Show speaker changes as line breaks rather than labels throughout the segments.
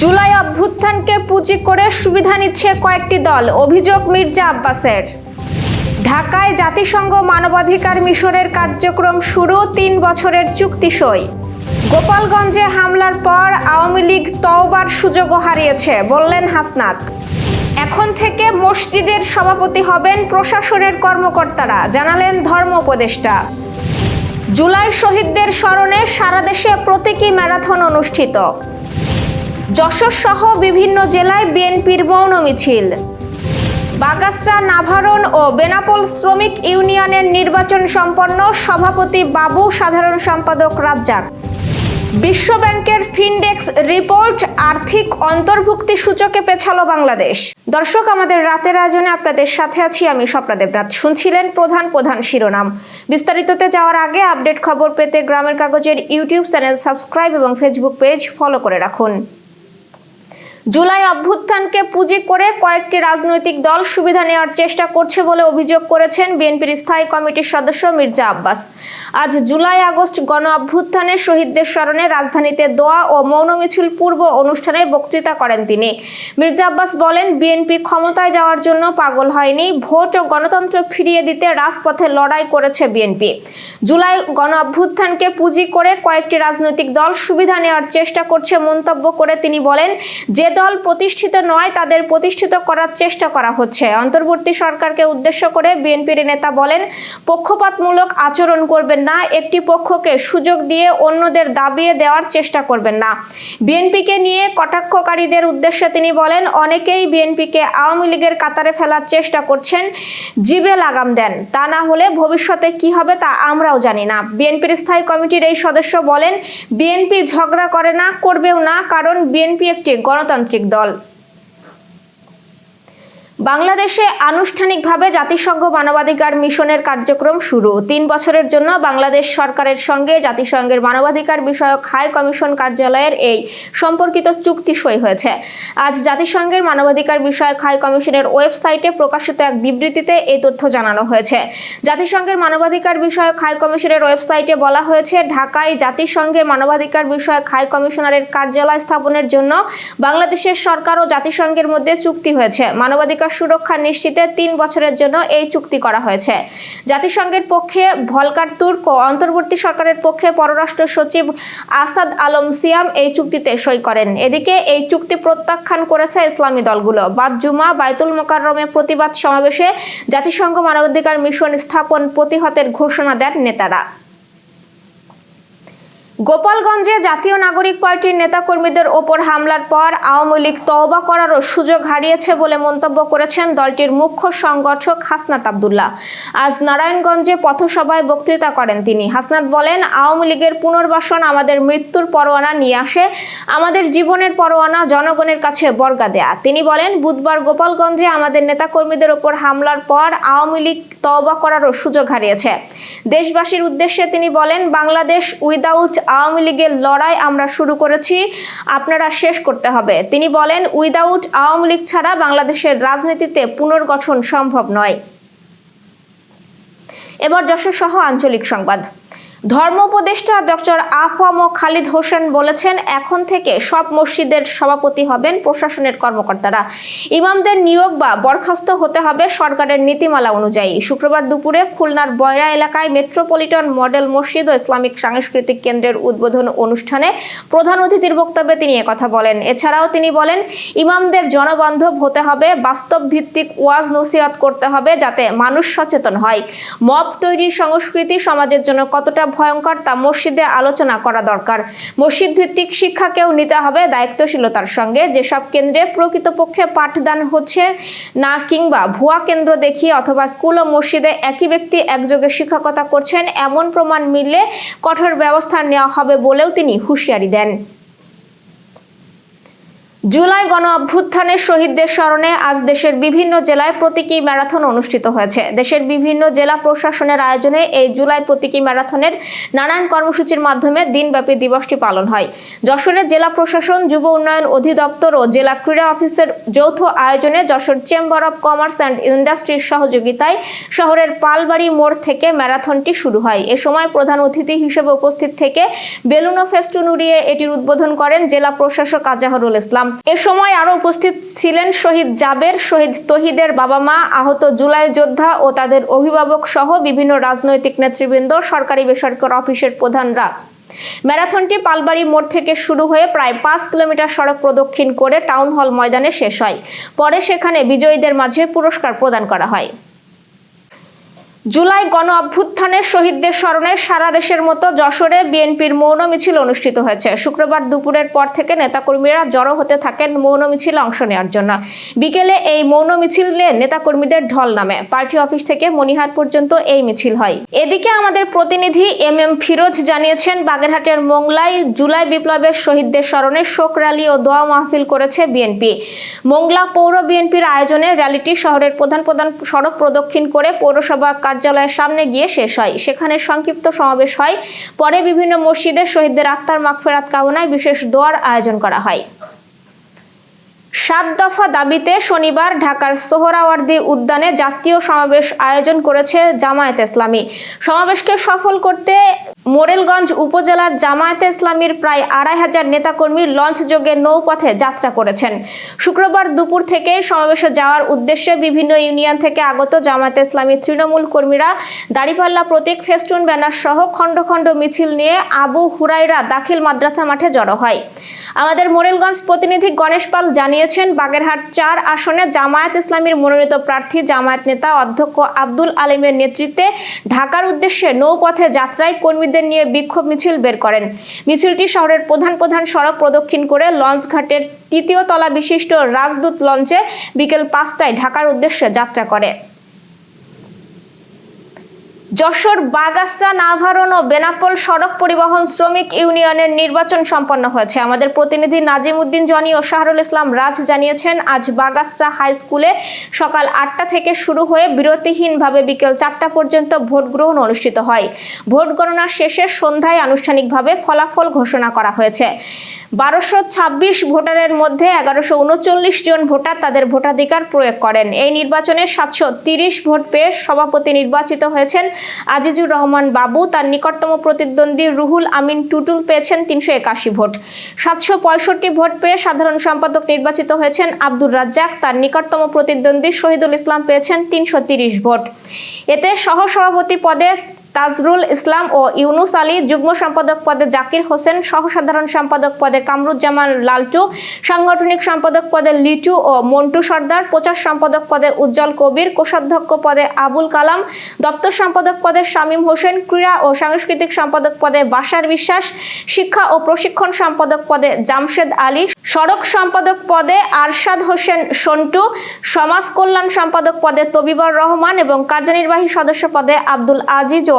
জুলাই অভ্যুত্থানকে পুঁজি করে সুবিধা নিচ্ছে কয়েকটি দল, অভিযোগ মির্জা আব্বাসের। ঢাকায় জাতিসংঘ মানবাধিকার মিশনের কার্যক্রম শুরু, তিন বছরের চুক্তি সই। গোপালগঞ্জে হামলার পর আওয়ামী লীগ তওবার সুযোগও হারিয়েছে, বললেন হাসনাত। এখন থেকে মসজিদের সভাপতি হবেন প্রশাসনের কর্মকর্তারা, জানালেন ধর্ম উপদেষ্টা। জুলাই শহীদদের স্মরণে সারা দেশে প্রতীকী ম্যারাথন অনুষ্ঠিত। যশোর সহ বিভিন্ন জেলায় বিএনপির মৌন মিছিল। বাগাসরা, নাভারণ ও বেনাপোল শ্রমিক ইউনিয়নের নির্বাচন সম্পন্ন সভাপতি বাবু সাধারণ সম্পাদক রাজ্জাক। বিশ্ব ব্যাংকের ফিনডেক্স রিপোর্ট আর্থিক অন্তর্ভুক্তি সূচকে পেছালো বাংলাদেশ। দর্শক, আমাদের রাতের আয়োজনে আপনাদের সাথে আছি আমি স্বপ্নাদেব রাত শুনছিলেন প্রধান প্রধান শিরোনাম। বিস্তারিততে যাওয়ার আগে আপডেট খবর পেতে গ্রামের কাগজের ইউটিউব চ্যানেল সাবস্ক্রাইব এবং ফেসবুক পেজ ফলো করে রাখুন। জুলাই অভ্যুত্থানকে পুঁজি করে কয়েকটি রাজনৈতিক দল সুবিধা নেওয়ার চেষ্টা করছে বলে অভিযোগ করেছেন বিএনপির স্থায়ী কমিটির সদস্য মির্জা আব্বাস। আজ জুলাই আগস্ট গণ অভ্যুত্থানে শহীদদের স্মরণে রাজধানীতে দোয়া ও মৌন মিছিল পূর্ব অনুষ্ঠানে বক্তৃতা করেন তিনি। মির্জা আব্বাস বলেন, বিএনপি ক্ষমতায় যাওয়ার জন্য পাগল হয়নি, ভোট ও গণতন্ত্র ফিরিয়ে দিতে রাজপথে লড়াই করেছে বিএনপি। জুলাই গণ অভ্যুত্থানকে পুঁজি করে কয়েকটি রাজনৈতিক দল সুবিধা নেওয়ার চেষ্টা করছে মন্তব্য করে তিনি বলেন, যে দল প্রতিষ্ঠিত নয়, তাদের প্রতিষ্ঠিত করার চেষ্টা করা হচ্ছে। অন্তর্বর্তী সরকারকে উদ্দেশ্য করে বিএনপির নেতা বলেন, পক্ষপাতমূলক আচরণ করবেন না, একটি পক্ষকে সুযোগ দিয়ে অন্যদের দাবিয়ে দেওয়ার চেষ্টা করবেন না। বিএনপিকে নিয়ে কটাক্ষকারীদের উদ্দেশ্যে তিনি বলেন, অনেকেই বিএনপিকে আওয়ামী লীগের কাতারে ফেলার চেষ্টা করছেন, জিবে লাগাম দেন। তা না হলে ভবিষ্যতে কি হবে তা আমরাও জানি না। বিএনপির স্থায়ী কমিটির এই সদস্য বলেন, বিএনপি ঝগড়া করে না, করবেও না, কারণ বিএনপি একটি গণতান্ত্রিক দল বাংলাদেশে আনুষ্ঠানিকভাবে জাতিসংঘ মানবাধিকার মিশনের কার্যক্রম শুরু। তিন বছরের জন্য বাংলাদেশ সরকারের সঙ্গে জাতিসংঘের মানবাধিকার বিষয়ক হাই কমিশন কার্যালয়ের এই সম্পর্কিত চুক্তি সই হয়েছে। আজ জাতিসংঘের মানবাধিকার বিষয়ক হাই কমিশনের ওয়েবসাইটে প্রকাশিত এক বিবৃতিতে এই তথ্য জানানো হয়েছে। জাতিসংঘের মানবাধিকার বিষয়ক হাই কমিশনের ওয়েবসাইটে বলা হয়েছে, ঢাকায় জাতিসংঘের মানবাধিকার বিষয়ক হাই কমিশনারের কার্যালয় স্থাপনের জন্য বাংলাদেশের সরকার ও জাতিসংঘের মধ্যে চুক্তি হয়েছে। মানবাধিকার সুরক্ষা নিশ্চিতে তিন বছরের জন্য এই চুক্তি করা হয়েছে। জাতিসংঘের পক্ষে ভলকার তুর্ক ও অন্তর্বর্তী সরকারের পক্ষে পররাষ্ট্র সচিব আসাদ আলম সিয়াম এই চুক্তিতে সই করেন। এদিকে এই চুক্তি প্রত্যাখ্যান করেছে ইসলামী দলগুলো। বাদ জুমা, বাইতুল মোকাররমে প্রতিবাদ সমাবেশে জাতিসংঘ মানবাধিকার মিশন স্থাপন প্রতিহতের ঘোষণা দেন নেতারা। গোপালগঞ্জে জাতীয় নাগরিক পার্টির নেতাকর্মীদের ওপর হামলার পর আওয়ামী লীগ তওবা করারও সুযোগ হারিয়েছে বলে মন্তব্য করেছেন দলটির মুখ্য সংগঠক হাসনাত আবদুল্লাহ। আজ নারায়ণগঞ্জে পথসভায় বক্তৃতা করেন তিনি। হাসনাত বলেন, আওয়ামী লীগের পুনর্বাসন আমাদের মৃত্যুর পরোয়ানা নিয়ে আসে, আমাদের জীবনের পরোয়ানা জনগণের কাছে বর্গা দেয়া। তিনি বলেন, বুধবার গোপালগঞ্জে আমাদের নেতাকর্মীদের ওপর হামলার পর আওয়ামী লীগ তওবা করারও সুযোগ হারিয়েছে। দেশবাসীর উদ্দেশ্যে তিনি বলেন, বাংলাদেশ উইদাউট আওয়ামী লীগের লড়াই আমরা শুরু করেছি, আপনারা শেষ করতে হবে। তিনি বলেন উইদাউট আওয়ামী লীগ ছাড়া বাংলাদেশের রাজনীতিতে পুনর্গঠন সম্ভব নয়। এবার যশোর সহ আঞ্চলিক সংবাদ। ধর্ম উপদেষ্টা ডক্টর আফম খালিদ হোসেন বলেছেন, এখন থেকে সব মসজিদের সভাপতি হবেন প্রশাসনের কর্মকর্তারা। ইমামদের নিয়োগ বা বরখাস্ত হতে হবে সরকারের নীতিমালা অনুযায়ী। শুক্রবার দুপুরে খুলনার বয়রা এলাকায় মেট্রোপলিটন মডেল মসজিদ ও ইসলামিক সাংস্কৃতিক কেন্দ্রের উদ্বোধন অনুষ্ঠানে প্রধান অতিথির বক্তব্যে তিনি কথা বলেন। এছাড়াও তিনি বলেন, ইমামদের জনবান্ধব হতে হবে বাস্তব ভিত্তিক ওয়াজ নসিহত করতে হবে যাতে মানুষ সচেতন হয়। মব তৈরির সংস্কৃতি সমাজের জন্য কতটা ভয়ঙ্কর তা মসজিদে আলোচনা করা দরকার। মসজিদ ভিত্তিক শিক্ষাকেও নিতে হবে দায়িত্বশীলতার সঙ্গে। যেসব কেন্দ্রে প্রকৃতপক্ষে পাঠদান হচ্ছে না কিংবা ভুয়া কেন্দ্র দেখিয়ে অথবা স্কুল ও মসজিদে একই ব্যক্তি একযোগে শিক্ষকতা করছেন, এমন প্রমাণ মিললে কঠোর ব্যবস্থা নেওয়া হবে বলেও তিনি হুঁশিয়ারি দেন। জুলাই গণ অভ্যুত্থানের শহীদদের স্মরণে আজ দেশের বিভিন্ন জেলায় প্রতীকী ম্যারাথন অনুষ্ঠিত হয়েছে। দেশের বিভিন্ন জেলা প্রশাসনের আয়োজনে এই জুলাই প্রতীকী ম্যারাথনের নানান কর্মসূচির মাধ্যমে দিনব্যাপী দিবসটি পালন হয়। যশোরের জেলা প্রশাসন, যুব উন্নয়ন অধিদপ্তর ও জেলা ক্রীড়া অফিসের যৌথ আয়োজনে Jashore chamber of commerce and ইন্ডাস্ট্রির সহযোগিতায় শহরের পালবাড়ি মোড় থেকে ম্যারাথনটি শুরু হয়। এ সময় প্রধান অতিথি হিসেবে উপস্থিত থেকে বেলুনো ফেস্টুন উড়িয়ে এটির উদ্বোধন করেন জেলা প্রশাসক আজাহরুল ইসলাম। এ সময় আরও উপস্থিত ছিলেন শহীদ জাবের, শহীদ তহিদের বাবা মা আহত জুলাই যোদ্ধা ও তাদের অভিভাবক সহ বিভিন্ন রাজনৈতিক নেতৃবৃন্দ, সরকারি বেসরকারি অফিসের প্রধানরা। ম্যারাথনটি পালবাড়ি মোড় থেকে শুরু হয়ে প্রায় পাঁচ কিলোমিটার সড়ক প্রদক্ষিণ করে টাউন হল ময়দানে শেষ হয়। পরে সেখানে বিজয়ীদের মাঝে পুরস্কার প্রদান করা হয়। জুলাই গণ অভ্যুত্থানের শহীদদের স্মরণে সারা দেশের মতো যশোরে বিএনপির মৌন মিছিল অনুষ্ঠিত হয়েছে। শুক্রবার দুপুরের পর থেকে নেতাকর্মীরা জড়ো হতে থাকেন মৌন মিছিলে অংশ নেওয়ার জন্য। বিকেলে এই মৌন মিছিলে নেতাকর্মীদের ঢল নামে। পার্টি অফিস থেকে মনিহাট পর্যন্ত এই মিছিল হয়। এদিকে আমাদের প্রতিনিধি এম এম ফিরোজ জানিয়েছেন, বাগেরহাটের মোংলায় জুলাই বিপ্লবের শহীদদের স্মরণে শোক র্যালি ও দোয়া মাহফিল করেছে বিএনপি। মোংলা পৌর বিএনপির আয়োজনে র্যালিটি শহরের প্রধান প্রধান সড়ক প্রদক্ষিণ করে পৌরসভা কার্যালয়ের সামনে গিয়ে শেষ হয়। সেখানে সংক্ষিপ্ত সমাবেশ হয়। পরে বিভিন্ন মসজিদে শহীদদের আত্মার মাগফেরাত কামনায় বিশেষ দোয়ার আয়োজন করা হয়। সাত দফা দাবিতে শনিবার ঢাকার সোহরাওয়ার্দী উদ্যানে জাতীয় সমাবেশ আয়োজন করেছে জামায়াত ইসলামী। সমাবেশকে সফল করতে মোরেলগঞ্জ উপজেলার জামায়াতে ইসলামীর প্রায় আড়াই হাজার নেতাকর্মী লঞ্চ যোগে নৌপথে যাত্রা করেছেন। শুক্রবার দুপুর থেকে সমাবেশে যাওয়ার উদ্দেশ্যে বিভিন্ন ইউনিয়ন থেকে আগত জামায়াতে ইসলামী তৃণমূল কর্মীরা দাড়িপাল্লা প্রতীক, ফেস্টুন, ব্যানার সহ খণ্ড খণ্ড মিছিল নিয়ে আবু হুরাইরা দাখিল মাদ্রাসা মাঠে জড়ো হয়। আমাদের মোরেলগঞ্জ প্রতিনিধি গণেশ পাল জানিয়েছেন, বাগেরহাট চার আসনে জামায়াত ইসলামীর মনোনীত প্রার্থী জামায়াত নেতা অধ্যক্ষ আব্দুল আলিমের নেতৃত্বে ঢাকার উদ্দেশ্যে নৌপথে যাত্রায় কর্মীদের নিয়ে বিক্ষোভ মিছিল বের করেন। মিছিলটি শহরের প্রধান প্রধান সড়ক প্রদক্ষিণ করে লঞ্চ ঘাটের তৃতীয় তলা বিশিষ্ট রাজদূত লঞ্চে বিকেল পাঁচটায় ঢাকার উদ্দেশ্যে যাত্রা করে। যশোর, বাগাসরা নাভারন ও বেনাপোল সড়ক পরিবহন শ্রমিক ইউনিয়নের নির্বাচন সম্পন্ন হয়েছে। আমাদের প্রতিনিধি নাজিম উদ্দিন, জনি ও শাহরুল ইসলাম রাজ জানিয়েছেন, আজ বাগাসরা হাই স্কুলে সকাল আটটা থেকে শুরু হয়ে বিরতিহীনভাবে বিকেল চারটা পর্যন্ত ভোট গ্রহণ অনুষ্ঠিত হয়। ভোট গণনা শেষে সন্ধ্যায় আনুষ্ঠানিকভাবে ফলাফল ঘোষণা করা হয়েছে। বারোশো ছাব্বিশ ভোটারের মধ্যে এগারোশো উনচল্লিশ জন ভোটার তাদের ভোটাধিকার প্রয়োগ করেন। এই নির্বাচনে সাতশো তিরিশ ভোট পেয়ে সভাপতি নির্বাচিত হয়েছেন আজিজুর রহমান বাবু তার নিকটতম প্রতিদ্বন্দ্বী রুহুল আমিন টুটুল পেয়েছেন তিনশো একাশি ভোট। সাতশো পঁয়ষট্টি ভোট পেয়ে সাধারণ সম্পাদক নির্বাচিত হয়েছেন আব্দুর রাজ্জাক। তার নিকটতম প্রতিদ্বন্দ্বী শহীদুল ইসলাম পেয়েছেন তিনশো তিরিশ ভোট। এতে সহসভাপতি পদে তাজরুল ইসলাম ও ইউনুস আলী যুগ্ম সম্পাদক পদে জাকির হোসেন সহ সাধারণ সম্পাদক পদে কামরুজ্জামান লালটু, সাংগঠনিক সম্পাদক পদে লিটু ও মন্টু সর্দার, প্রচার সম্পাদক পদে উজ্জ্বল কবির, কোষাধ্যক্ষ পদে আবুল কালাম, দপ্তর সম্পাদক পদে শামীম হোসেন, ক্রীড়া ও সাংস্কৃতিক সম্পাদক পদে বাসার বিশ্বাস, শিক্ষা ও প্রশিক্ষণ সম্পাদক পদে জামশেদ আলী, সড়ক সম্পাদক পদে আরশাদ হোসেন সন্টু, সমাজ কল্যাণ সম্পাদক পদে তবিবর রহমান এবং কার্যনির্বাহী সদস্য পদে আব্দুল আজিজ ও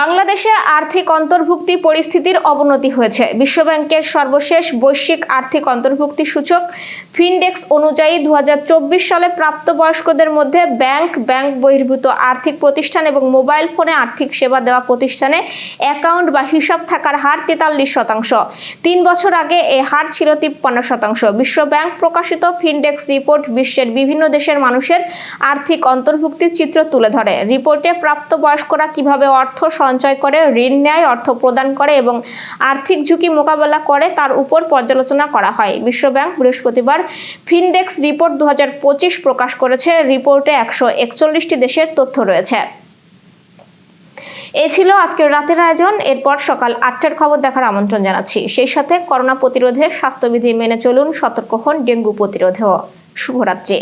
বাংলাদেশে আর্থিক অন্তর্ভুক্তি পরিস্থিতির অবনতি হয়েছে। বিশ্বব্যাংকের সর্বশেষ বৈশ্বিক আর্থিক অন্তর্ভুক্তি সূচক ফিনডেক্স অনুযায়ী দু হাজার চব্বিশ সালে প্রাপ্তবয়স্কদের মধ্যে ব্যাংক ব্যাংক বহির্ভূত আর্থিক প্রতিষ্ঠান এবং মোবাইল ফোনে আর্থিক সেবা দেওয়া প্রতিষ্ঠানে অ্যাকাউন্ট বা হিসাব থাকার হার তেতাল্লিশ শতাংশ। তিন বছর আগে এ হার ছিল তিপ্পান্ন শতাংশ। বিশ্ব ব্যাংক প্রকাশিত ফিনডেক্স রিপোর্ট বিশ্বের বিভিন্ন দেশের মানুষের আর্থিক অন্তর্ভুক্তির চিত্র তুলে ধরে। রিপোর্টে প্রাপ্তবয়স্করা কীভাবে অর্থ সঞ্চয় করে, ঋণ নেয়, অর্থ প্রদান করে এবং আর্থিক ঝুঁকি মোকাবেলা করে তার উপর পর্যালোচনা করা হয়। বিশ্বব্যাংক বৃহস্পতিবার ফিনডেক্স রিপোর্ট দু হাজার পঁচিশ প্রকাশ করেছে। রিপোর্টে একশো একচল্লিশটি দেশের তথ্য রয়েছে। এ ছিল আজকের রাতের আয়োজন। এরপর সকাল আটটার খবর দেখার আমন্ত্রণ জানাচ্ছি। সেই সাথে করোনা প্রতিরোধে স্বাস্থ্যবিধি মেনে চলুন, সতর্ক হন ডেঙ্গু প্রতিরোধেও। শুভরাত্রি।